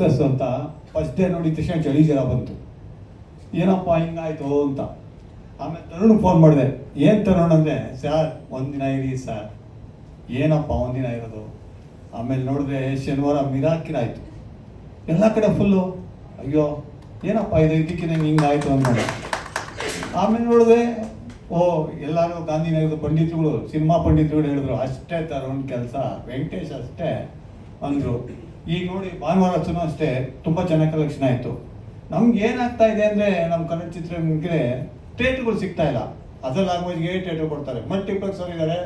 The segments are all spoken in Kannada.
ಸಕ್ಸಸ್ ಅಂತ ಫಸ್ಟ್ ಡೇ ನೋಡಿದ ತಕ್ಷಣ ಚಳಿ ಜ್ವರ ಬಂತು. ಏನಪ್ಪ ಹಿಂಗಾಯ್ತು ಅಂತ. ಆಮೇಲೆ ತರುಣ್ ಫೋನ್ ಮಾಡಿದೆ, ಏನು ತರುಣ್ ಅಂದರೆ ಸರ್ ಒಂದಿನ ಇರಿ ಸರ್. ಏನಪ್ಪ ಒಂದಿನ ಇರೋದು? ಆಮೇಲೆ ನೋಡಿದ್ರೆ ಶನಿವಾರ ಮಿರಾಕಿನ ಆಯಿತು. ಎಲ್ಲ ಕಡೆ ಫುಲ್ಲು ಅಯ್ಯೋ, ಏನಪ್ಪ ಇದು? ಇದಕ್ಕಿಂತ ಹಿಂಗಾಯ್ತು ಅಂತ ಆಮೇಲೆ ನೋಡಿದ್ರೆ ಓ, ಎಲ್ಲರೂ ಗಾಂಧಿನಗರದ ಪಂಡಿತರುಗಳು, ಸಿನಿಮಾ ಪಂಡಿತರುಗಳು ಹೇಳಿದ್ರು, ಅಷ್ಟೇ ತರುಣ್ ಕೆಲಸ. ವೆಂಕಟೇಶ್ ಅಷ್ಟೇ ಅಂದರು. ಈಗ ನೋಡಿ, ಭಾನುವಾರ ಹೊತ್ತೂ ಅಷ್ಟೇ ತುಂಬ ಚೆನ್ನಾಗಿ ಕಲೆಕ್ಷನ್ ಆಯಿತು. ನಮ್ಗೆ ಏನಾಗ್ತಾ ಇದೆ ಅಂದರೆ, ನಮ್ಮ ಕನ್ನಡ ಚಿತ್ರರಂಗಕ್ಕೆ ಥಿಯೇಟ್ರುಗಳು ಸಿಗ್ತಾ ಇಲ್ಲ. ಅದರ ಲ್ಯಾಂಗ್ವೇಜ್ಗೆ ಥಿಯೇಟ್ರ್ ಕೊಡ್ತಾರೆ. ಮಲ್ಟಿಪ್ಲೆಕ್ಸ್ ಇದ್ದಾರೆ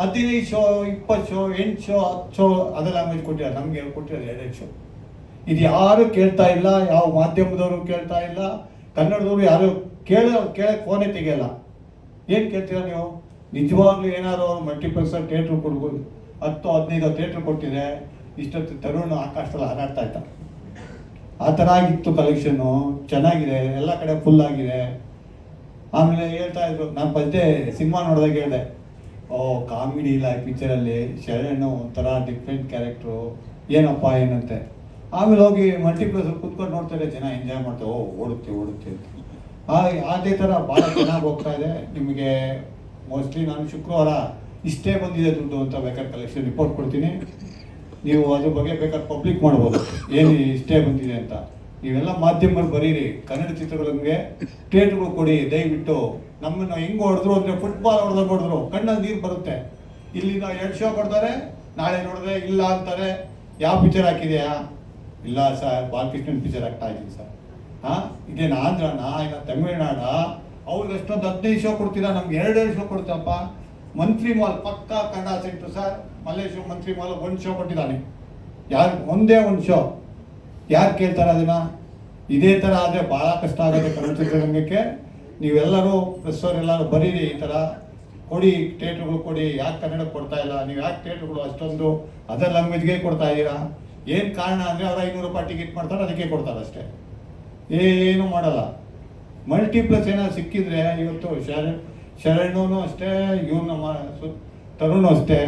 ಹದಿನೈದು ಶೋ ಇಪ್ಪತ್ತು ಶೋ ಎಂಟು ಶೋ ಹತ್ತು ಶೋ ಅದರ ಲ್ಯಾಂಗ್ವೇಜ್ ಕೊಟ್ಟಿದ್ದಾರೆ. ನಮಗೆ ಕೊಟ್ಟಿದ್ದಾರೆ? ಎರಡೆರಡು ಶೋ ಇದು ಯಾರು ಕೇಳ್ತಾ ಇಲ್ಲ, ಯಾವ ಮಾಧ್ಯಮದವರು ಕೇಳ್ತಾ ಇಲ್ಲ, ಕನ್ನಡದವರು ಯಾರು ಕೇಳೋ ಕೇಳಕ್ಕೆ ಫೋನೇ ತೆಗಿಯಲ್ಲ. ಏನು ಕೇಳ್ತೀರ ನೀವು? ನಿಜವಾಗ್ಲೂ ಏನಾದ್ರು ಮಲ್ಟಿಪ್ಲೆಕ್ಸ್ ಥಿಯೇಟ್ರ್ ಕೊಡ್ಬೋದು. ಹತ್ತು, ಹದಿನೈದು ಥಿಯೇಟ್ರ್ ಕೊಟ್ಟಿದೆ ಇಷ್ಟೊತ್ತು ತರುಣ ಆಕಾಶದಲ್ಲಿ ಹಾರಾಡ್ತಾ ಇದ್ದ. ಆ ಥರ ಆಗಿತ್ತು ಕಲೆಕ್ಷನ್ನು ಚೆನ್ನಾಗಿದೆ, ಎಲ್ಲ ಕಡೆ ಫುಲ್ ಆಗಿದೆ. ಆಮೇಲೆ ಹೇಳ್ತಾ ಇದ್ರು, ನಾನು ಬಂದೆ ಸಿನಿಮಾ ನೋಡಿದಾಗ ಹೇಳಿದೆ, ಓ ಕಾಮಿಡಿ ಇಲ್ಲ ಈ ಪಿಕ್ಚರಲ್ಲಿ ಶರಣು ಒಂಥರ ಡಿಫ್ರೆಂಟ್ ಕ್ಯಾರೆಕ್ಟ್ರು ಏನಪ್ಪ, ಏನಂತೆ? ಆಮೇಲೆ ಹೋಗಿ ಮಲ್ಟಿಪ್ಲೆಕ್ಸ್ ಕುತ್ಕೊಂಡು ನೋಡ್ತಾರೆ ಜನ ಎಂಜಾಯ್ ಮಾಡ್ತಾರೆ ಓ, ಓಡುತ್ತೆ ಓಡುತ್ತೆ ಅಂತ. ಅದೇ ಥರ ಭಾಳ ಚೆನ್ನಾಗಿ ಹೋಗ್ತಾ ಇದೆ. ನಿಮಗೆ ಮೋಸ್ಟ್ಲಿ ನಾನು ಶುಕ್ರವಾರ ಇಷ್ಟೇ ಬಂದಿದೆ ದುಡ್ಡು ಅಂತ ಬೇಕಾದ್ರೆ ಕಲೆಕ್ಷನ್ ರಿಪೋರ್ಟ್ ಕೊಡ್ತೀನಿ. ನೀವು ಅದ್ರ ಬಗ್ಗೆ ಬೇಕಾದ್ರೆ ಪಬ್ಲಿಕ್ ಮಾಡ್ಬೋದು. ಏನು ಇಷ್ಟೇ ಬಂದಿದೆ ಅಂತ. ನೀವೆಲ್ಲ ಮಾಧ್ಯಮಗಳು ಬರೀರಿ. ಕನ್ನಡ ಚಿತ್ರಗಳಿಗೆ ಥಿಯೇಟ್ರ್ಗಳು ಕೊಡಿ. ದಯವಿಟ್ಟು ನಮ್ಮನ್ನು ಹೆಂಗೆ ಹೊಡೆದ್ರು ಅಂದರೆ ಫುಟ್ಬಾಲ್ ಹೊಡೆದಾಗ ಹೊಡೆದ್ರು. ಕಣ್ಣಲ್ಲಿ ನೀರು ಬರುತ್ತೆ. ಇಲ್ಲಿ ನಾವು ಎರಡು ಶೋ ಕೊಡ್ತಾರೆ. ನಾಳೆ ನೋಡಿದ್ರೆ ಇಲ್ಲ ಅಂತಾರೆ. ಯಾವ ಪಿಕ್ಚರ್ ಹಾಕಿದೆಯಾ? ಇಲ್ಲ ಸರ್, ಬಾಲಕೃಷ್ಣನ್ ಪಿಕ್ಚರ್ ಆಗ್ತಾ ಇದ್ದೀನಿ ಸರ್. ಹಾಂ? ಇದೇನು ಆಂಧ್ರನಾ ಇಲ್ಲ ತಮಿಳ್ನಾಡ? ಅವ್ರಿಗೆ ಅಷ್ಟೊಂದು ಹದಿನೈದು ಶೋ ಕೊಡ್ತೀರಾ? ನಮ್ಗೆ ಎರಡೆರಡು ಶೋ ಕೊಡ್ತಪ್ಪ ಮಂತ್ರಿ ಮಾಲ್ ಪಕ್ಕಾ ಕನ್ನಡ ಸೆಂಟ್ರ್ ಸರ್. ಮಲ್ಲೇಶ್ ಮಂತ್ರಿ ಮಾಲ ಒಂದು ಶೋ ಕೊಟ್ಟಿದ್ದಾನೆ. ಯಾರು ಒಂದೇ ಒಂದು ಶೋ ಯಾರು ಕೇಳ್ತಾರೆ ಅದನ್ನ? ಇದೇ ಥರ ಆದರೆ ಭಾಳ ಕಷ್ಟ ಆಗುತ್ತೆ ಕನ್ನಡ ನೀವೆಲ್ಲರೂ ಪ್ರೆಸ್ಸವ್ರು ಎಲ್ಲರೂ ಬರೀರಿ ಈ ಥರ ಕೊಡಿ ಥಿಯೇಟ್ರುಗಳು ಕೊಡಿ. ಯಾಕೆ ಕನ್ನಡ ಕೊಡ್ತಾ ಇಲ್ಲ? ನೀವು ಯಾಕೆ ಥಿಯೇಟ್ರುಗಳು ಅಷ್ಟೊಂದು ಅದರ್ ಲ್ಯಾಂಗ್ವೇಜ್ಗೆ ಕೊಡ್ತಾ ಇದ್ದೀರಾ? ಏನು ಕಾರಣ ಅಂದರೆ ಅವ್ರು ಐನೂರು ರೂಪಾಯಿ ಟಿಕೆಟ್ ಮಾಡ್ತಾರೆ, ಅದಕ್ಕೆ ಕೊಡ್ತಾರೆ ಅಷ್ಟೇ. ಏನು ಮಾಡಲ್ಲ. ಮಲ್ಟಿಪ್ಲೆಕ್ಸ್ ಏನಾದ್ರು ಸಿಕ್ಕಿದ್ರೆ ಇವತ್ತು ಶರಣ್ ಶರಣೂ ಅಷ್ಟೇ, ಇವನು ತರುಣ್ ಅಷ್ಟೇ.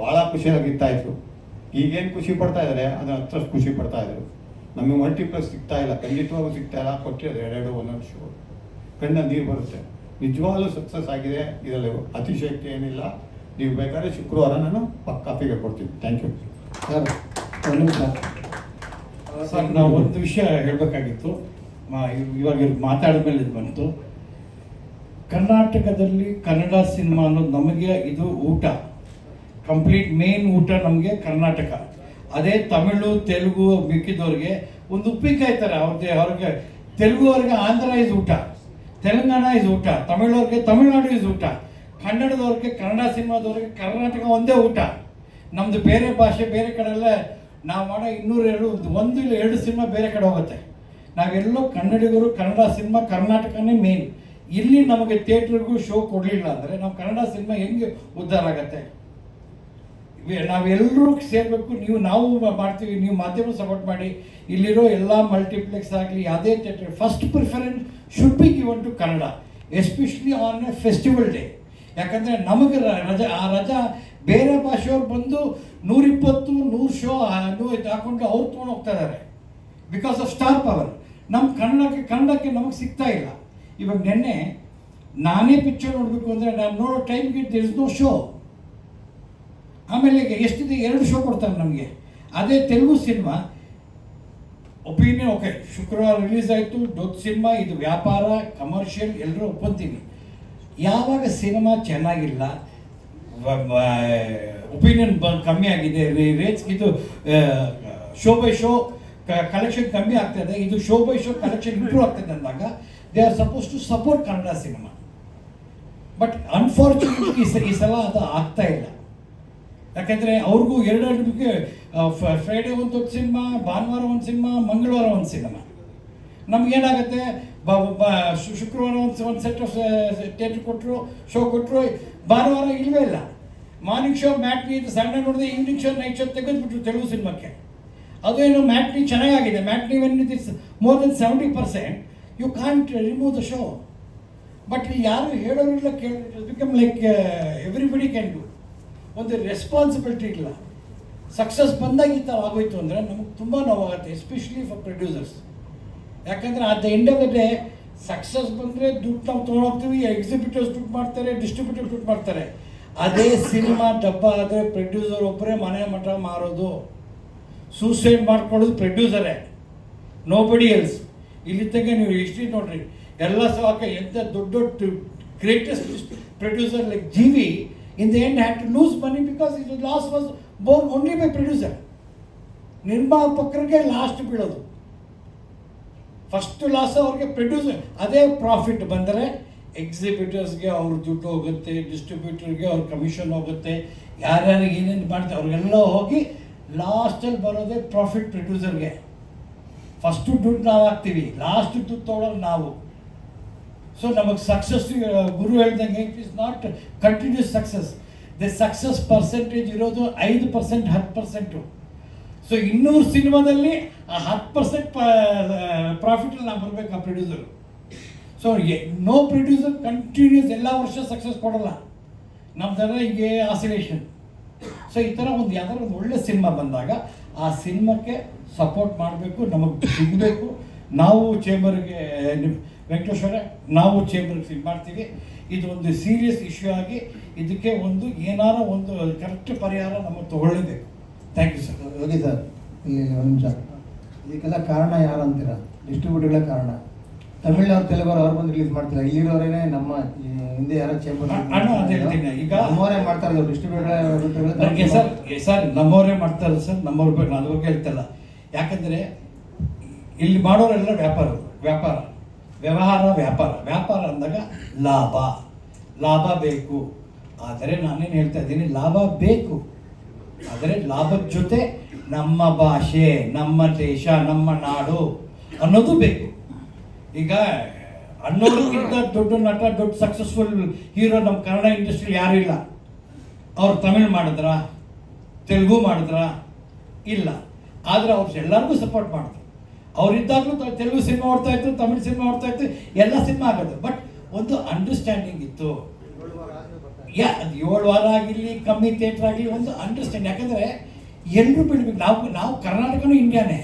ಭಾಳ ಖುಷಿಯಾಗಿರ್ತಾ ಇದ್ರು. ಈಗೇನು ಖುಷಿ ಪಡ್ತಾ ಇದ್ದಾರೆ ಅದು ಹತ್ತಷ್ಟು ಖುಷಿ ಪಡ್ತಾ ಇದ್ರು. ನಮಗೆ ಮಲ್ಟಿಪ್ಲಸ್ ಸಿಗ್ತಾ ಇಲ್ಲ. ಖಂಡಿತವಾಗೂ ಸಿಗ್ತಾ ಇಲ್ಲ. ಕೊಟ್ಟಿರೋದು ಎರಡೆರಡು ಒಂದೊಂದು ಶೋ ಕಣ್ಣ ನೀರು ಬರುತ್ತೆ. ನಿಜವಾಗ್ಲೂ ಸಕ್ಸಸ್ ಆಗಿದೆ. ಇದರಲ್ಲಿ ಅತಿಶಯಕ್ತಿ ಏನಿಲ್ಲ. ನೀವು ಬೇಕಾದ್ರೆ ಶುಕ್ರವಾರ ನಾನು ಪಕ್ಕಾ ಫಿಗರ್ ಕೊಡ್ತೀನಿ. ಥ್ಯಾಂಕ್ ಯು ಸರ್ ಸರ್ ನಾವು ಒಂದು ವಿಷಯ ಹೇಳಬೇಕಾಗಿತ್ತು. ಇವಾಗ ಇವ್ರು ಮಾತಾಡಿದ ಮೇಲೆ ಇದು ಬಂತು. ಕರ್ನಾಟಕದಲ್ಲಿ ಕನ್ನಡ ಸಿನಿಮಾ ಅನ್ನೋದು ನಮಗೆ ಇದು ಊಟ. ಕಂಪ್ಲೀಟ್ ಮೇನ್ ಊಟ ನಮಗೆ ಕರ್ನಾಟಕ. ಅದೇ ತಮಿಳು, ತೆಲುಗು ಮಿಕ್ಕಿದವ್ರಿಗೆ ಒಂದು ಉಪ್ಪಿನಕಾಯಿ ಥರ ಅವ್ರದ್ದೇ ಅವ್ರಿಗೆ ತೆಲುಗು ಅವ್ರಿಗೆ ಆಂಧ್ರ ಇಸ್ ಊಟ ತೆಲಂಗಾಣ ಇಸ್ ಊಟ, ತಮಿಳವ್ರಿಗೆ ತಮಿಳ್ನಾಡು ಇಸ್ ಊಟ, ಕನ್ನಡದವ್ರಿಗೆ ಕನ್ನಡ ಸಿನಿಮಾದವ್ರಿಗೆ ಕರ್ನಾಟಕ ಒಂದೇ ಊಟ. ನಮ್ಮದು ಬೇರೆ ಭಾಷೆ, ಬೇರೆ ಕಡೆ ಎಲ್ಲ ನಾವು ಮಾಡೋ ಇನ್ನೂರ ಎರಡು, ಒಂದು ಇಲ್ಲ ಎರಡು ಸಿನಿಮಾ ಬೇರೆ ಕಡೆ ಹೋಗುತ್ತೆ. ನಾವೆಲ್ಲೋ ಕನ್ನಡಿಗರು, ಕನ್ನಡ ಸಿನಿಮಾ ಕರ್ನಾಟಕನೇ ಮೇನ್ ಇಲ್ಲಿ ನಮಗೆ ಥಿಯೇಟ್ರಿಗೂ ಶೋ ಕೊಡಲಿಲ್ಲ ಅಂದರೆ ನಾವು ಕನ್ನಡ ಸಿನಿಮಾ ಹೆಂಗೆ ಉದ್ಧಾರ ಆಗತ್ತೆ? ನಾವೆಲ್ಲರೂ ಸೇರಬೇಕು. ನೀವು, ನಾವು ಮಾಡ್ತೀವಿ. ನೀವು ಮಾಧ್ಯಮ ಸಪೋರ್ಟ್ ಮಾಡಿ. ಇಲ್ಲಿರೋ ಎಲ್ಲ ಮಲ್ಟಿಪ್ಲೆಕ್ಸ್ ಆಗಲಿ, ಯಾವುದೇ theatre first preference should be given to Kannada especially on a festival day ಯಾಕಂದರೆ ನಮಗೆ ರಜಾ, ಆ ರಜಾ ಬೇರೆ ಭಾಷೆಯವ್ರು ಬಂದು ನೂರಿಪ್ಪತ್ತು, ನೂರು ಶೋ ಹಾಕೊಂಡು ಅವ್ರು ತೊಗೊಂಡು ಹೋಗ್ತಾ ಇದ್ದಾರೆ ಬಿಕಾಸ್ ಆಫ್ ಸ್ಟಾರ್ ಪವರ್ ನಮ್ಮ ಕನ್ನಡಕ್ಕೆ ಕನ್ನಡಕ್ಕೆ ನಮಗೆ ಸಿಗ್ತಾ ಇಲ್ಲ. ಇವಾಗ ನಿನ್ನೆ ನಾನೇ ಪಿಕ್ಚರ್ ನೋಡಬೇಕು ಅಂದರೆ ನಾನು ನೋಡೋ ಟೈಮ್ಗೆ ದೇರ್ ಇಸ್ ನೋ ಶೋ ಆಮೇಲೆ ಎಷ್ಟಿದೆ ಎರಡು ಶೋ ಕೊಡ್ತಾರೆ ನಮಗೆ. ಅದೇ ತೆಲುಗು ಸಿನಿಮಾ ಒಪಿನಿಯನ್ ಓಕೆ ಶುಕ್ರವಾರ ರಿಲೀಸ್ ಆಯಿತು. ದೊಡ್ಡ ಸಿನಿಮಾ, ಇದು ವ್ಯಾಪಾರ ಕಮರ್ಷಿಯಲ್ ಎಲ್ಲರೂ ಒಪ್ಪಂತೀವಿ ಯಾವಾಗ ಸಿನಿಮಾ ಚೆನ್ನಾಗಿಲ್ಲ ಒಪಿನಿಯನ್ ಬ, ಕಮ್ಮಿ ಆಗಿದೆ ರೇಟ್ಸ್ ಇದು ಶೋ ಬೈ ಶೋ ಕಲೆಕ್ಷನ್ ಕಮ್ಮಿ ಆಗ್ತದೆ ಇದು. Show by show collection improve ಆಗ್ತದೆ ಅಂದಾಗ they are supposed to support Kannada cinema but unfortunately ಈ ಸಲ ಅದು ಆಗ್ತಾ ಇಲ್ಲ. ಯಾಕಂದರೆ ಅವ್ರಿಗೂ ಎರಡೆರಡಕ್ಕೆ ಫ್ರೈಡೇ ಒಂದು ಸಿನಿಮಾ, ಭಾನುವಾರ ಒಂದು ಸಿನಿಮಾ, ಮಂಗಳವಾರ ಒಂದು ಸಿನಿಮಾ. ನಮಗೇನಾಗುತ್ತೆ, ಬ ಶುಕ್ರವಾರ ಒಂದು ಒಂದು ಸೆಟ್ ಥಿಯೇಟ್ರ್ ಕೊಟ್ಟರು ಶೋ ಕೊಟ್ಟರು ಭಾನುವಾರ ಇಲ್ಲವೇ ಇಲ್ಲ. ಮಾರ್ನಿಂಗ್ ಶೋ ಮ್ಯಾಟ್ನಿ ಇದು ಸಂಡೆ ನೋಡಿದ್ರೆ ಈವ್ನಿಂಗ್ ಶೋ ನೈಟ್ ಶೋ ತೆಗೆದುಬಿಟ್ರು ತೆಲುಗು ಸಿನಿಮಾಕ್ಕೆ. ಅದೇನು ಮ್ಯಾಟ್ನಿ ಚೆನ್ನಾಗಿದೆ matinee when it is more than seventy percent you can't remove the show but ಇಲ್ಲಿ ಯಾರು ಹೇಳೋರಿಲ್ಲ ಕೇಳಿ become like everybody can do ಒಂದು ರೆಸ್ಪಾನ್ಸಿಬಿಲಿಟಿ ಇಲ್ಲ. ಸಕ್ಸಸ್ ಬಂದಾಗ ಈ ಥರ ಆಗೋಯ್ತು ಅಂದರೆ ನಮಗೆ ತುಂಬ ನೋವಾಗುತ್ತೆ ಎಸ್ಪೆಷಲಿ ಫಾರ್ ಪ್ರೊಡ್ಯೂಸರ್ಸ್ ಯಾಕಂದರೆ at the end of the day success ಬಂದರೆ ದುಡ್ಡು ನಾವು ತೊಗೊಂಡೋಗ್ತೀವಿ ಎಕ್ಸಿಬಿಟರ್ಸ್ ದುಡ್ಡು ಮಾಡ್ತಾರೆ ಡಿಸ್ಟ್ರಿಬ್ಯೂಟರ್ ದುಡ್ಡು ಮಾಡ್ತಾರೆ. ಅದೇ ಸಿನಿಮಾ ಡಬ್ಬ ಆದರೆ ಪ್ರೊಡ್ಯೂಸರ್ ಒಬ್ಬರೇ ಮನೆ ಮಠ ಮಾರೋದು. ಸೂಸೈಡ್ ಮಾಡ್ಕೊಳ್ಳೋದು ಪ್ರೊಡ್ಯೂಸರೇ ನೋ ಬಡಿ ಎಲ್ಸ್ ಇಲ್ಲಿ ತನಕ ನೀವು ಹಿಸ್ಟ್ರಿ ನೋಡ್ರಿ. ಎಲ್ಲ ಸಾಕ ಎಂಥ ದೊಡ್ಡ ದೊಡ್ಡ greatest producer like GV in the end had to lose money because it loss was bore only by producer ನಿರ್ಮಾಪಕರಿಗೆ last ಬೀಳೋದು ಫಸ್ಟ್ ಲಾಸ್ ಅವ್ರಿಗೆ ಪ್ರೊಡ್ಯೂಸರ್ ಅದೇ ಪ್ರಾಫಿಟ್ ಬಂದರೆ ಎಕ್ಸಿಬಿಟರ್ಸ್ಗೆ ಅವ್ರ ದುಡ್ಡು ಹೋಗುತ್ತೆ ಡಿಸ್ಟ್ರಿಬ್ಯೂಟರ್ಗೆ ಅವ್ರ ಕಮಿಷನ್ ಹೋಗುತ್ತೆ ಯಾರ್ಯಾರಿಗೆ ಏನೇನು ಮಾಡ್ತಾರೆ, ಅವ್ರಿಗೆಲ್ಲ ಹೋಗಿ ಲಾಸ್ಟಲ್ಲಿ ಬರೋದೇ ಪ್ರಾಫಿಟ್ ಪ್ರೊಡ್ಯೂಸರ್ಗೆ ಫಸ್ಟು ದುಡ್ಡು ನಾವು ಹಾಕ್ತೀವಿ ಲಾಸ್ಟ್ ದುಡ್ಡು ತೊಗೊಳೋದು ನಾವು. ಸೊ ನಮಗೆ ಸಕ್ಸಸ್ ಗುರು ಹೇಳ್ದಂಗೆ it is not continuous success the success percentage ಇರೋದು ಐದು ಪರ್ಸೆಂಟ್ ಹತ್ತು ಪರ್ಸೆಂಟು ಸೊ ಇನ್ನೂರು ಸಿನಿಮಾದಲ್ಲಿ ಆ ಹತ್ತು ಪರ್ಸೆಂಟ್ ಪ್ರಾಫಿಟಲ್ಲಿ ನಾವು ಬರಬೇಕು ಆ producer so no producer continues ಎಲ್ಲ ವರ್ಷ ಸಕ್ಸಸ್ ಕೊಡಲ್ಲ. ನಮ್ದೆಲ್ಲ ಹೀಗೆ ಆಸಿಲೇಷನ್ ಸೊ ಈ ಥರ ಒಂದು ಯಾವ್ದಾದ್ರು ಒಂದು ಒಳ್ಳೆ ಸಿನಿಮಾ ಬಂದಾಗ ಆ ಸಿನಿಮಾಕ್ಕೆ ಸಪೋರ್ಟ್ ಮಾಡಬೇಕು, ನಮಗೆ ಸಿಗಬೇಕು. ನಾವು ಚೇಂಬರ್ಗೆ ವೆಂಕಟೇಶ್ವರ ನಾವು ಚೇಂಬರ್ಗೆ ಇದು ಮಾಡ್ತೀವಿ. ಇದು ಒಂದು ಸೀರಿಯಸ್ ಇಶ್ಯೂ ಆಗಿ ಇದಕ್ಕೆ ಒಂದು ಏನಾರ ಒಂದು ಕರೆಕ್ಟ್ ಪರಿಹಾರ ನಮಗೆ ತಗೊಳ್ಳೇಬೇಕು. ಥ್ಯಾಂಕ್ ಯು ಸರ್ ಹೋಗಿ ಸರ್ ಇಲ್ಲಿ ಒಂದು ನಿಮಿಷ. ಇದಕ್ಕೆಲ್ಲ ಕಾರಣ ಯಾರು ಅಂತೀರಾ? ಡಿಸ್ಟ್ರಿಬ್ಯೂಟರ್ಗಳೇ ಕಾರಣ. ತಮಿಳ್ನವ್ರು ತೆಲುಗರು ಅವ್ರು ಬಂದು ರಿಲೀಸ್ ಮಾಡ್ತಾರೆ? ಇಲ್ಲಿರೋರೇನೆ ನಮ್ಮ ಹಿಂದೆ ಯಾರೋ ಚೇಂಬರ್. ಈಗ- ನಮ್ಮವರೇ ಮಾಡ್ತಾರೆ ಡಿಸ್ಟ್ರಿಬ್ಯೂಟರ್ ಸರ್ ಸರ್ ನಮ್ಮವರೇ ಮಾಡ್ತಾರೆ ಸರ್ ನಮ್ಮವ್ರ ಬಗ್ಗೆ ನಾನು ಬಗ್ಗೆ ಹೇಳ್ತಲ್ಲ. ಯಾಕಂದರೆ ಇಲ್ಲಿ ಮಾಡೋರೆಲ್ಲ ವ್ಯಾಪಾರ ವ್ಯಾಪಾರ. ವ್ಯವಹಾರ ವ್ಯಾಪಾರ ವ್ಯಾಪಾರ ಅಂದಾಗ ಲಾಭ. ಲಾಭ ಬೇಕು. ಆದರೆ ನಾನೇನು ಹೇಳ್ತಾ ಇದ್ದೀನಿ? ಲಾಭ ಬೇಕು. ಆದರೆ ಲಾಭದ ಜೊತೆ ನಮ್ಮ ಭಾಷೆ, ನಮ್ಮ ದೇಶ, ನಮ್ಮ ನಾಡು ಅನ್ನೋದು ಬೇಕು. ಈಗ ಅನ್ನೋದಕ್ಕಿಂತ ದೊಡ್ಡ ನಟ, ದೊಡ್ಡ ಸಕ್ಸಸ್ಫುಲ್ ಹೀರೋ ನಮ್ಮ ಕನ್ನಡ ಇಂಡಸ್ಟ್ರಿ ಯಾರೂ ಇಲ್ಲ? ಅವ್ರು ತಮಿಳ್ ಮಾಡಿದ್ರ? ತೆಲುಗು ಮಾಡಿದ್ರ? ಇಲ್ಲ. ಆದರೆ ಅವ್ರು ಎಲ್ಲರಿಗೂ ಸಪೋರ್ಟ್ ಮಾಡಿದ್ರು ಅವರಿದ್ದಾಗಲೂ ತೆಲುಗು ಸಿನಿಮಾ ಓಡ್ತಾ ಇತ್ತು, ತಮಿಳು ಸಿನಿಮಾ ಓಡ್ತಾ ಇತ್ತು, ಎಲ್ಲ ಸಿನಿಮಾ ಆಗೋದು. ಬಟ್ ಒಂದು ಅಂಡರ್ಸ್ಟ್ಯಾಂಡಿಂಗ್ ಇತ್ತು. ಯಾ ಏಳು ವಾರ ಆಗಿರಲಿ, ಕಮ್ಮಿ ಥಿಯೇಟರ್ ಆಗಲಿ ಒಂದು ಅಂಡರ್ಸ್ಟ್ಯಾಂಡ್ ಯಾಕಂದರೆ ಎಲ್ಲರೂ ಬಿಡ್ಬೇಕು. ನಾವು ನಾವು ಕರ್ನಾಟಕನೂ ಇಂಡಿಯಾನೇ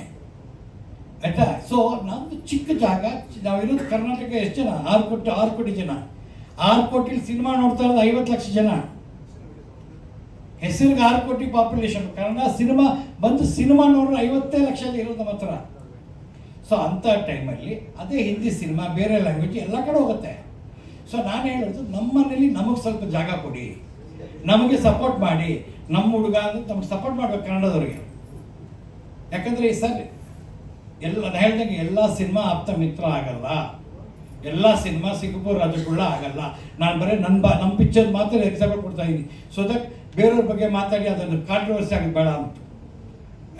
ಆಯ್ತಾ? ಸೊ ನಮ್ಮದು ಚಿಕ್ಕ ಜಾಗ, ನಾವಿರೋದು ಕರ್ನಾಟಕ ಎಷ್ಟು ಜನ? ಆರು ಕೋಟಿ ಆರು ಕೋಟಿ ಜನ. ಆರು ಕೋಟಿಲಿ ಸಿನಿಮಾ ನೋಡ್ತಾ ಇರೋದು ಐವತ್ತು ಲಕ್ಷ ಜನ. ಹೆಸರಿಗೆ ಆರು ಕೋಟಿ ಪಾಪ್ಯುಲೇಷನ್ ಕನ್ನಡ ಸಿನಿಮಾ ಬಂದು ಸಿನಿಮಾ ನೋಡ್ರೆ ಐವತ್ತೇ ಲಕ್ಷದಲ್ಲಿ ಇರೋದು ನಮ್ಮ ಹತ್ರ. ಸೊ ಅಂಥ ಟೈಮಲ್ಲಿ ಅದೇ ಹಿಂದಿ ಸಿನಿಮಾ ಬೇರೆ ಲ್ಯಾಂಗ್ವೇಜ್ ಎಲ್ಲ ಕಡೆ ಹೋಗುತ್ತೆ. ಸೊ ನಾನು ಹೇಳೋದು ನಮ್ಮನೇಲಿ ನಮಗೆ ಸ್ವಲ್ಪ ಜಾಗ ಕೊಡಿ. ನಮಗೆ ಸಪೋರ್ಟ್ ಮಾಡಿ. ನಮ್ಮ ಹುಡುಗ ಅಂದ್ರೆ ನಮ್ಗೆ ಸಪೋರ್ಟ್ ಮಾಡಬೇಕು ಕನ್ನಡದವ್ರಿಗೆ. ಯಾಕಂದರೆ ಈ ಸರ್ ಎಲ್ಲ ಹೇಳ್ದಂಗೆ ಎಲ್ಲ ಸಿನಿಮಾ ಆಪ್ತ ಮಿತ್ರ ಆಗಲ್ಲ. ಎಲ್ಲ ಸಿನಿಮಾ ಸಿಗಬೋ ರಾಜಗುಳ್ಳ ಆಗಲ್ಲ. ನಾನು ಬರೀ ನನ್ನ ಬಾ ನಮ್ಮ ಪಿಕ್ಚರ್ ಮಾತ್ರ ಎಕ್ಸಾಂಪಲ್ ಕೊಡ್ತಾ ಇದ್ದೀನಿ ಸೊ ದಟ್ ಬೇರೆಯವ್ರ ಬಗ್ಗೆ ಮಾತಾಡಿ ಅದನ್ನು ಕಾಂಟ್ರವರ್ಸಿ ಆಗೋದು ಬೇಡ ಅಂತ.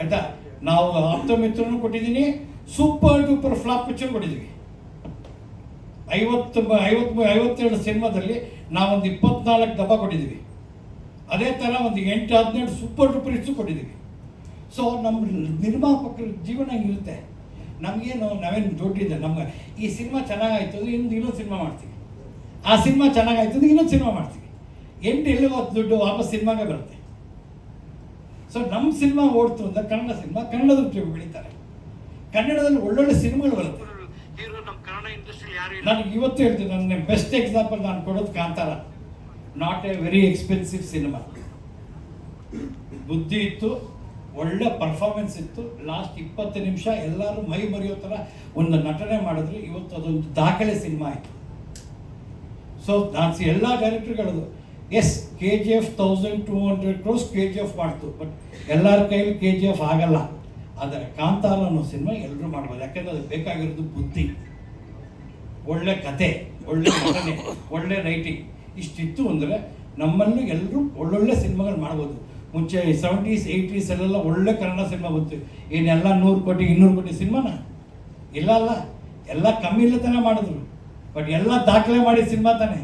ಆಯಿತಾ? ನಾವು ಆಪ್ತ ಮಿತ್ರನೂ ಕೊಟ್ಟಿದ್ದೀನಿ. ಸೂಪರ್ ಡೂಪರ್ ಫ್ಲಾಪ್ ಪಿಕ್ಚರ್ ಕೊಟ್ಟಿದ್ದೀವಿ ಐವತ್ತು ಐವತ್ತು ಐವತ್ತೆರಡು ಸಿನಿಮಾದಲ್ಲಿ ನಾವೊಂದು ಇಪ್ಪತ್ನಾಲ್ಕು ದಬ್ಬ ಕೊಟ್ಟಿದ್ದೀವಿ ಅದೇ ಥರ ಒಂದು ಎಂಟು, ಹದಿನೆಂಟು ಸೂಪರ್ ಡೂಪರ್ ಹಿಟ್ಸು ಕೊಟ್ಟಿದ್ದೀವಿ ಸೊ ನಮ್ಮ ನಿರ್ಮಾಪಕರ ಜೀವನ ಹಿಂಗಿರುತ್ತೆ. ನಮಗೇನು, ನಾವೇನು ಇದೆ ನಮ್ಗೆ ಈ ಸಿನಿಮಾ ಚೆನ್ನಾಗಾಯ್ತು ಅಂದ್ರೆ ಇನ್ನೊಂದು ಇನ್ನೊಂದು ಸಿನಿಮಾ ಮಾಡ್ತೀವಿ. ಆ ಸಿನಿಮಾ ಚೆನ್ನಾಗಾಯ್ತು ಅಂದ್ರೆ ಇನ್ನೊಂದು ಸಿನಿಮಾ ಮಾಡ್ತೀವಿ. ಎಂಟು ಎಲ್ಲಿ ದುಡ್ಡು ವಾಪಸ್ ಸಿನಿಮಾಗೆ ಬರುತ್ತೆ. ಸೊ ನಮ್ಮ ಸಿನಿಮಾ ಓಡ್ತು ಅಂತ ಕನ್ನಡ ಸಿನಿಮಾ ಕನ್ನಡದ ಬೆಳೀತಾರೆ ಕನ್ನಡದಲ್ಲಿ ಒಳ್ಳೊಳ್ಳೆ ಸಿನಿಮಾಗಳು ಬರುತ್ತೆ. ನನಗೆ ಇವತ್ತು ಹೇಳ್ತೀನಿ ನನ್ನ ಬೆಸ್ಟ್ ಎಕ್ಸಾಂಪಲ್ ನಾನು ಕೊಡೋದು Kantara. Not a very expensive cinema ಬುದ್ಧಿ ಇತ್ತು ಒಳ್ಳೆ ಪರ್ಫಾರ್ಮೆನ್ಸ್ ಇತ್ತು. ಲಾಸ್ಟ್ ಇಪ್ಪತ್ತು ನಿಮಿಷ ಎಲ್ಲರೂ ಮೈ ಮರೆಯೋ ಥರ ಒಂದು ನಟನೆ ಮಾಡಿದ್ರು. ಇವತ್ತು ಅದೊಂದು ದಾಖಲೆ ಸಿನಿಮಾ ಆಯಿತು. ಸೊ ನಾನು ಎಲ್ಲ ಡೈರೆಕ್ಟರ್ಗಳದು yes K G F thousand two hundred crores K G F ಮಾಡ್ತು ಬಟ್ ಎಲ್ಲರ ಕೈಲಿ ಕೆ ಜಿ ಎಫ್ ಆಗಲ್ಲ. ಆದರೆ ಕಾಂತಾರ ಅನ್ನೋ ಸಿನಿಮಾ ಎಲ್ಲರೂ ಮಾಡ್ಬೋದು. ಯಾಕೆಂದ್ರೆ ಅದಕ್ಕೆ ಬೇಕಾಗಿರೋದು ಬುದ್ಧಿ. ಒಳ್ಳೆ ಕತೆ, ಒಳ್ಳೆ ನಟನೆ, ಒಳ್ಳೆ ರೈಟಿಂಗ್ ಇಷ್ಟಿತ್ತು ಅಂದರೆ ನಮ್ಮಲ್ಲೂ ಎಲ್ಲರೂ ಒಳ್ಳೊಳ್ಳೆ ಸಿನಿಮಾಗಳು ಮಾಡ್ಬೋದು. ಮುಂಚೆ ಸೆವೆಂಟೀಸ್ ಏಯ್ಟೀಸ್ ಅಲ್ಲೆಲ್ಲ ಒಳ್ಳೆ ಕನ್ನಡ ಸಿನಿಮಾ ಬಂತು. ಏನೆಲ್ಲ ನೂರು ಕೋಟಿ, ಇನ್ನೂರು ಕೋಟಿ ಸಿನಿಮಾನ? ಇಲ್ಲ ಅಲ್ಲ. ಎಲ್ಲ ಕಮ್ಮಿ ಇಲ್ಲ ತಾನೇ ಮಾಡಿದ್ರು. ಬಟ್ ಎಲ್ಲ ದಾಖಲೆ ಮಾಡಿ ಸಿನಿಮಾ ತಾನೆ.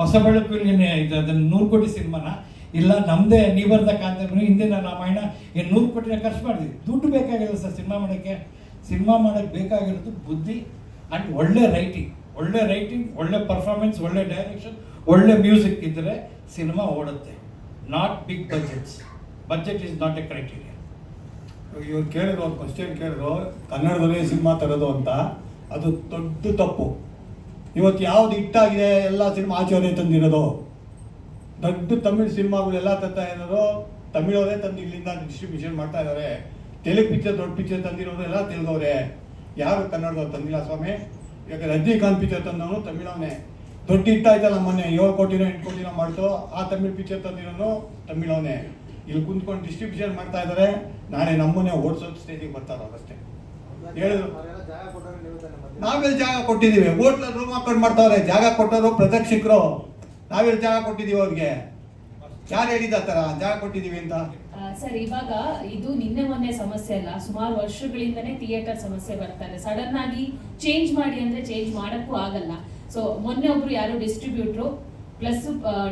ಹೊಸ ಬೆಳಕು ಅದನ್ನು ನೂರು ಕೋಟಿ ಸಿನಿಮಾನ? ಇಲ್ಲ ನಮ್ಮದೇ ನೀ ಬರ್ದ ಹಿಂದೆ ಹಿಂದಿನ ರಾಮಾಯಣ ಏನು ನೂರು ಕೋಟಿನ ಖರ್ಚು ಮಾಡಿದ್ವಿ. ದುಡ್ಡು ಬೇಕಾಗಿಲ್ಲ ಸರ್ ಸಿನಿಮಾ ಮಾಡೋಕ್ಕೆ. ಸಿನಿಮಾ ಮಾಡೋಕ್ಕೆ ಬೇಕಾಗಿರೋದು ಬುದ್ಧಿ ಆ್ಯಂಡ್ ಒಳ್ಳೆ ರೈಟಿಂಗ್ ಒಳ್ಳೆ ರೈಟಿಂಗ್ ಒಳ್ಳೆ ಪರ್ಫಾರ್ಮೆನ್ಸ್ ಒಳ್ಳೆ ಡೈರೆಕ್ಷನ್ ಒಳ್ಳೆ ಮ್ಯೂಸಿಕ್ ಇದ್ದರೆ ಸಿನಿಮಾ ಓಡುತ್ತೆ. Not big budgets budget is not a criteria ಇವ್ರು ಕೇಳಿದ್ರು, ಒಂದು ಕ್ವಶನ್ ಕೇಳಿದ್ರು, ಕನ್ನಡದಲ್ಲಿ ಸಿನಿಮಾ ತರೋದು ಅಂತ. ಅದು ದೊಡ್ಡ ತಪ್ಪು. ಇವತ್ತು ಯಾವ್ದು ಹಿಟ್ಟಾಗಿದೆ ಎಲ್ಲ ಸಿನಿಮಾ ಆಚರಣೆ ತಂದಿರೋದು. ದೊಡ್ಡ ತಮಿಳ್ ಸಿನಿಮಾಗಳೆಲ್ಲ ತತ್ತ ಏನಾದ್ರು ತಮಿಳವರೇ ತಂದು ಇಲ್ಲಿಂದ ಡಿಸ್ಟ್ರಿಬ್ಯೂಷನ್ ಮಾಡ್ತಾ ಇದ್ದಾರೆ ತೆಲುಗು ಪಿಕ್ಚರ್, ದೊಡ್ಡ ಪಿಕ್ಚರ್ ತಂದಿರೋರು ಎಲ್ಲ ತೆಲುಗವ್ರೆ. ಯಾರು ಕನ್ನಡದವ್ರು ತಂದಿಲ್ಲ ಸ್ವಾಮಿ. ಈಗ ರಜನಿಕಾಂತ್ ಪಿಕ್ಚರ್ ತಂದವನು ತಮಿಳವನೇ. ದೊಡ್ಡ ಇಟ್ಟ ಆಯ್ತಲ್ಲ ಮೊನ್ನೆ ಏಳು ಕೋಟಿನೋ ಎಂಟು ಕೋಟಿನೋ ಮಾಡ್ತು, ಆ ತಮಿಳ್ ಪಿಕ್ಚರ್ ತಂದಿರೋನು ತಮಿಳವನೇ. ಇಲ್ಲಿ ಕುಂತ್ಕೊಂಡು ಡಿಸ್ಟ್ರಿಬ್ಯೂಷನ್ ಮಾಡ್ತಾ ಇದ್ದಾರೆ ನಾಳೆ ನಮ್ಮನ್ನೇ ಓಡಿಸೋ ಸ್ಟೇಜಿಗೆ ಬರ್ತಾರ ಅಷ್ಟೇ. ಹೇಳಿದ್ರು. ನಾವೆಲ್ಲ ಜಾಗ ಕೊಟ್ಟಿದ್ದೀವಿ. ಹೋಟ್ಲ ರೂಮ್ ಹಾಕೊಂಡು ಮಾಡ್ತಾವ್ರೆ. ಜಾಗ ಕೊಟ್ಟವರು ಪ್ರದಕ್ಷಿಕರು ನಾವೆಲ್ಲಿ ಜಾಗ ಕೊಟ್ಟಿದ್ದೀವಿ ಅವ್ರಿಗೆ. ಯಾರು ಹೇಳಿದ ತರ? ಜಾಗ ಕೊಟ್ಟಿದೀವಿ ಅಂತ? ಸರ್, ಇವಾಗ ಇದು ನಿನ್ನೆ ಮೊನ್ನೆ ಸಮಸ್ಯೆ ಅಲ್ಲ. ಸುಮಾರು ವರ್ಷಗಳಿಂದನೇ ಥಿಯೇಟರ್ ಸಮಸ್ಯೆ ಬರ್ತಾರೆ ಸಡನ್ ಆಗಿ ಚೇಂಜ್ ಮಾಡಿ ಅಂದ್ರೆ ಚೇಂಜ್ ಮಾಡಕ್ಕೂ ಆಗಲ್ಲ. ಸೊ ಮೊನ್ನೆ ಒಬ್ರು ಯಾರು ಡಿಸ್ಟ್ರಿಬ್ಯೂಟ್ರು ಪ್ಲಸ್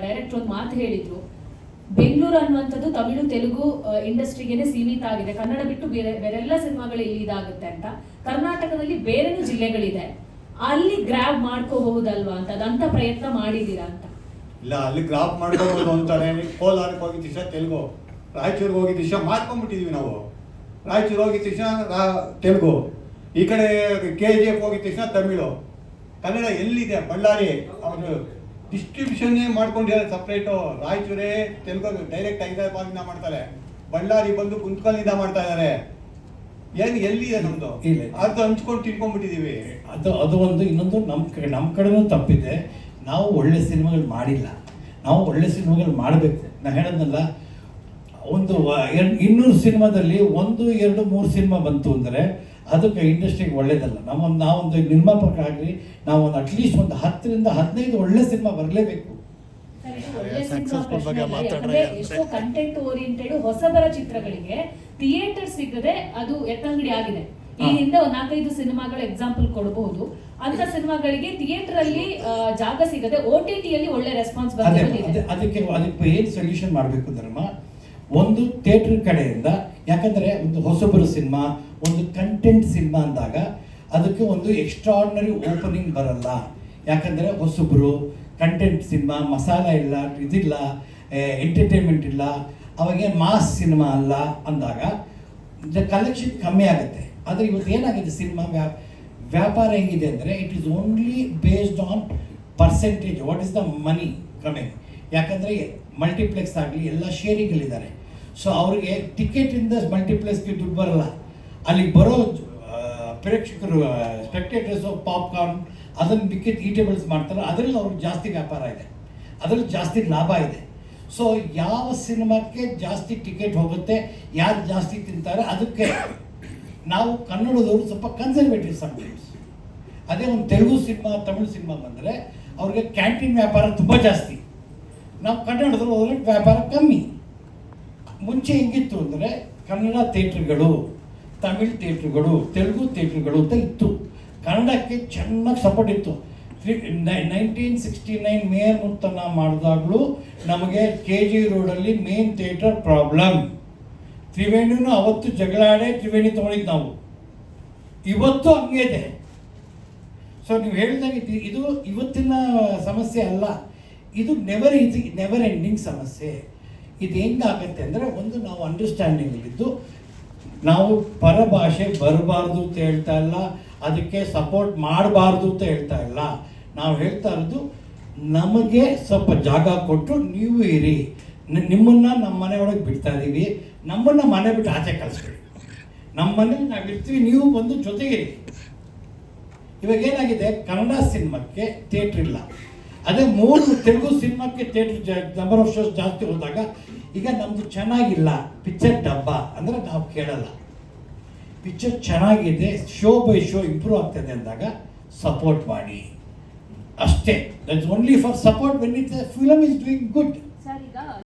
ಡೈರೆಕ್ಟರ್ ಒಂದು ಮಾತು ಹೇಳಿದ್ರು. ಬೆಂಗಳೂರು ಅನ್ನುವಂಥದ್ದು ತಮಿಳು, ತೆಲುಗು ಇಂಡಸ್ಟ್ರಿಗೆನೆ ಸೀಮಿತ ಆಗಿದೆ. ಕನ್ನಡ ಬಿಟ್ಟು ಬೇರೆ, ಬೇರೆಲ್ಲ ಸಿನಿಮಾಗಳು ಇಲ್ಲಿ ಇದಾಗುತ್ತೆ ಅಂತ. ಕರ್ನಾಟಕದಲ್ಲಿ ಬೇರೆ ಜಿಲ್ಲೆಗಳಿದೆ. ಅಲ್ಲಿ ಗ್ರ್ಯಾಬ್ ಮಾಡ್ಕೋಬಹುದಲ್ವಾ ಅಂತ, ಅದಂತ ಪ್ರಯತ್ನ ಮಾಡಿದೀರಾ ಅಂತ. ಇಲ್ಲ ಅಲ್ಲಿ ಗ್ರಾಫ್ ಮಾಡ್ಕೋಬೋದು ಅಂತಾರೆ. ಕೋಲಾರಕ್ಕೆ ಹೋಗಿದ್ದ ದಿವಸ ತೆಲುಗು. ರಾಯಚೂರಿಗೆ ಹೋಗಿದ್ದ ದಿವಸ ಮಾಡ್ಕೊಂಡ್ಬಿಟ್ಟಿದೀವಿ ನಾವು. ರಾಯಚೂರು ಹೋಗಿದ್ದ ದಿವಸ ರಾ- ತೆಲುಗು. ಈ ಕಡೆ ಕೆ ಜಿ ಎಫ್ ಹೋಗಿದ್ದ ದಿವಸ ತಮಿಳು. ಕನ್ನಡ ಎಲ್ಲಿದೆ? ಬಳ್ಳಾರಿ. ಅವರು ಡಿಸ್ಟ್ರಿಬ್ಯೂಷನ್ನೇ ಮಾಡ್ಕೊಂಡಿದ್ದಾರೆ ಸಪ್ರೇಟು ರಾಯಚೂರೇ ತೆಲುಗು ಡೈರೆಕ್ಟ್ ಹೈದರಾಬಾದಿಂದ ಮಾಡ್ತಾರೆ. ಬಳ್ಳಾರಿ ಬಂದು ಕುಂತ್ಕಲ್ಲಿಂದ ಮಾಡ್ತಾ ಇದ್ದಾರೆ ಏನು ಎಲ್ಲಿದೆ ನಮ್ಮದು. ಅದು ಹಂಚ್ಕೊಂಡು ತಿನ್ಕೊಂಡ್ಬಿಟ್ಟಿದೀವಿ. ಅದು ಅದು ಒಂದು ಇನ್ನೊಂದು ನಮ್ಮ ಕಡೆ ನಮ್ಮ ಕಡೆನೂ ತಪ್ಪಿದೆ. ನಾವು ಒಳ್ಳೆ ಸಿನಿಮಾಗಳು ಮಾಡಿಲ್ಲ. ನಾವು ಒಳ್ಳೆ ಸಿನಿಮಾಗಳು ಮಾಡಬೇಕು. ನಾನು ಹೇಳೋದಲ್ಲ ಒಂದು ಇನ್ನೂರು ಸಿನಿಮಾದಲ್ಲಿ ಒಂದು ಎರಡು ಮೂರು ಸಿನಿಮಾ ಬಂತು ಅಂದರೆ ಅದಕ್ಕೆ ಇಂಡಸ್ಟ್ರಿಗೆ ಒಳ್ಳೇದಲ್ಲ. ನಾವೊಂದು ನಾವೊಂದು ನಿರ್ಮಾಪಕರಾಗಲಿ ನಾವೊಂದು ಅಟ್ಲೀಸ್ಟ್ ಒಂದು ಹತ್ತರಿಂದ ಹದಿನೈದು ಒಳ್ಳೆ ಸಿನಿಮಾ ಬರಲೇಬೇಕು. ಎಷ್ಟೋ ಕಂಟೆಂಟ್ ಓರಿಯೆಂಟೆಡ್ ಹೊಸಬರ ಚಿತ್ರಗಳಿಗೆ ಥಿಯೇಟರ್ ಸಿಗದೆ ಅದು ಎತ್ತಂಗಡಿ ಆಗಿದೆ. ಈ. ಹಿಂದೆ ಒಂದ್ ನಾಲ್ಕೈದು ಸಿನಿಮಾಗಳ ಎಕ್ಸಾಂಪಲ್ ಕೊಡಬಹುದು ಅಂತ ಸಿನಿಮಾಗಳಿಗೆ ಥಿಯೇಟರ್ ಅಲ್ಲಿ ಜಾಗ ಸಿಗದೆ ಓ ಟಿ ಟಿಯಲ್ಲಿ ಒಳ್ಳೆ ರೆಸ್ಪಾನ್ಸ್ ಬರುತ್ತೆ ಬಂದಿದೆ. ಅದಕ್ಕೆ ಅದಕ್ಕೆ ಏನು ಸೊಲ್ಯೂಷನ್ ಮಾಡಬೇಕು ಧರ್ಮ? ಒಂದು ಥಿಯೇಟರ್ ಕಡೆಯಿಂದ ಯಾಕಂದರೆ ಒಂದು ಹೊಸಬರು ಸಿನಿಮಾ ಒಂದು ಕಂಟೆಂಟ್ ಸಿನಿಮಾ ಅಂದಾಗ ಅದಕ್ಕೆ ಒಂದು ಎಕ್ಸ್ಟ್ರಾರ್ಡಿನರಿ ಓಪನಿಂಗ್ ಬರಲ್ಲ. ಯಾಕಂದರೆ ಹೊಸಬರು ಕಂಟೆಂಟ್ ಸಿನಿಮಾ ಮಸಾಲ ಇಲ್ಲ ಇದಿಲ್ಲ ಎಂಟರ್ಟೈನ್ಮೆಂಟ್ ಇಲ್ಲ ಅವಾಗ ಮಾಸ್ ಸಿನಿಮಾ ಅಲ್ಲ ಅಂದಾಗ ದ ಕಲೆಕ್ಷನ್ ಕಮ್ಮಿ ಆಗುತ್ತೆ. ಆದರೆ ಇವತ್ತು ಏನಾಗಿದೆ ಸಿನಿಮಾ ವ್ಯಾಪಾರ ಹೇಗಿದೆ ಅಂದರೆ it is only based on percentage what is the money coming ಯಾಕಂದರೆ ಮಲ್ಟಿಪ್ಲೆಕ್ಸ್ ಆಗಲಿ ಎಲ್ಲ ಶೇರಿಂಗಲ್ಲಿದ್ದಾರೆ ಸೊ ಅವರಿಗೆ ಟಿಕೆಟಿಂದ ಮಲ್ಟಿಪ್ಲೆಕ್ಸ್ಗೆ ದುಡ್ಡು ಬರಲ್ಲ. ಅಲ್ಲಿಗೆ ಬರೋ ಪ್ರೇಕ್ಷಕರು ಸ್ಪೆಕ್ಟೇಟರ್ಸು ಪಾಪ್ಕಾರ್ನ್ ಅದನ್ನು ಬಿಕ್ಕಿ ಈಟೇಬಲ್ಸ್ ಮಾಡ್ತಾರೆ. ಅದರಲ್ಲಿ ಅವ್ರಿಗೆ ಜಾಸ್ತಿ ವ್ಯಾಪಾರ ಇದೆ. ಅದರಲ್ಲಿ ಜಾಸ್ತಿ ಲಾಭ ಇದೆ. ಸೊ ಯಾವ ಸಿನಿಮಾಕ್ಕೆ ಜಾಸ್ತಿ ಟಿಕೆಟ್ ಹೋಗುತ್ತೆ, ಯಾರು ಜಾಸ್ತಿ ತಿಂತಾರೆ, ಅದಕ್ಕೆ ನಾವು ಕನ್ನಡದವರು ಸ್ವಲ್ಪ ಕನ್ಸರ್ವೇಟಿವ್ ಸಮ್ಟೈಮ್ಸ್ ಅದೇ ಒಂದು ತೆಲುಗು ಸಿನಿಮಾ, ತಮಿಳು ಸಿನಿಮಾ ಬಂದರೆ ಅವ್ರಿಗೆ ಕ್ಯಾಂಟೀನ್ ವ್ಯಾಪಾರ ತುಂಬ ಜಾಸ್ತಿ. ನಾವು ಕನ್ನಡದವ್ರು ಹೋದ್ರೆ ವ್ಯಾಪಾರ ಕಮ್ಮಿ. ಮುಂಚೆ ಹೆಂಗಿತ್ತು ಅಂದರೆ ಕನ್ನಡ ಥಿಯೇಟ್ರ್ಗಳು, ತಮಿಳ್ ಥಿಯೇಟ್ರ್ಗಳು, ತೆಲುಗು ಥಿಯೇಟ್ರ್ಗಳು ಅಂತ ಇತ್ತು. ಕನ್ನಡಕ್ಕೆ ಚೆನ್ನಾಗಿ ಸಪೋರ್ಟ್ ಇತ್ತು. ನೈನ್ಟೀನ್ ಸಿಕ್ಸ್ಟಿ ನೈನ್ ಮೇಯರ್ ಮುತ್ತನ ಮಾಡಿದಾಗಲೂ ನಮಗೆ ಕೆ ಜಿ ರೋಡಲ್ಲಿ ಮೇನ್ ಥಿಯೇಟರ್ ಪ್ರಾಬ್ಲಮ್ ತ್ರಿವೇಣಿನೂ ಅವತ್ತು ಜಗಳಾಡೆ ತ್ರಿವೇಣಿ ತೊಗೊಂಡಿದ್ದು ನಾವು. ಇವತ್ತು ಹಂಗೆ ಇದೆ. ಸೊ ನೀವು ಹೇಳಿದಾಗ ಇದು- ಇವತ್ತಿನ ಸಮಸ್ಯೆ ಅಲ್ಲ. ಇದು ನೆವರ್ ಇದು ನೆವರ್ ಎಂಡಿಂಗ್ ಸಮಸ್ಯೆ. ಇದು ಹೆಂಗಾಗತ್ತೆ ಅಂದರೆ ಒಂದು ನಾವು ಅಂಡರ್ಸ್ಟ್ಯಾಂಡಿಂಗ್ ಇದ್ದು, ನಾವು ಪರಭಾಷೆ ಬರಬಾರ್ದು ಅಂತ ಹೇಳ್ತಾ ಇಲ್ಲ. ಅದಕ್ಕೆ ಸಪೋರ್ಟ್ ಮಾಡಬಾರ್ದು ಅಂತ ಹೇಳ್ತಾ ಇಲ್ಲ. ನಾವು ಹೇಳ್ತಾ ಇರೋದು, ನಮಗೆ ಸ್ವಲ್ಪ ಜಾಗ ಕೊಟ್ಟು ನೀವು ಇರಿ. ನಿಮ್ಮನ್ನ ನಮ್ಮ ಮನೆ ಒಳಗೆ ಬಿಡ್ತಾ ಇದ್ದೀವಿ ನಮ್ಮನ್ನ ಮನೆ ಬಿಟ್ಟು ಆಚೆ ಕಳಿಸ್ಕೊಳ್ಳಿ. ನಮ್ಮ ಮನೇಲಿ ನಾವು ಇರ್ತೀವಿ, ನೀವು ಬಂದು ಜೊತೆಗಿರಿ ಇವಾಗ ಏನಾಗಿದೆ? ಕನ್ನಡ ಸಿನಿಮಾಕ್ಕೆ ಥಿಯೇಟ್ರ್ ಇಲ್ಲ. ಅದೇ ಮೂರು ತೆಲುಗು ಸಿನಿಮಾಕ್ಕೆ ಥಿಯೇಟ್ರ್ ನಂಬರ್ ಆಫ್ ಶೋಸ್ ಜಾಸ್ತಿ ಹೋದಾಗ, ಈಗ ನಮ್ಮದು ಚೆನ್ನಾಗಿಲ್ಲ ಪಿಕ್ಚರ್ ಡಬ್ಬ ಅಂದರೆ ನಾವು ಕೇಳಲ್ಲ. ಪಿಕ್ಚರ್ ಚೆನ್ನಾಗಿದೆ ಶೋ ಬೈ ಶೋ ಇಂಪ್ರೂವ್ ಆಗ್ತದೆ ಅಂದಾಗ ಸಪೋರ್ಟ್ ಮಾಡಿ. ಅಷ್ಟೇ. That's only for support when it film is doing good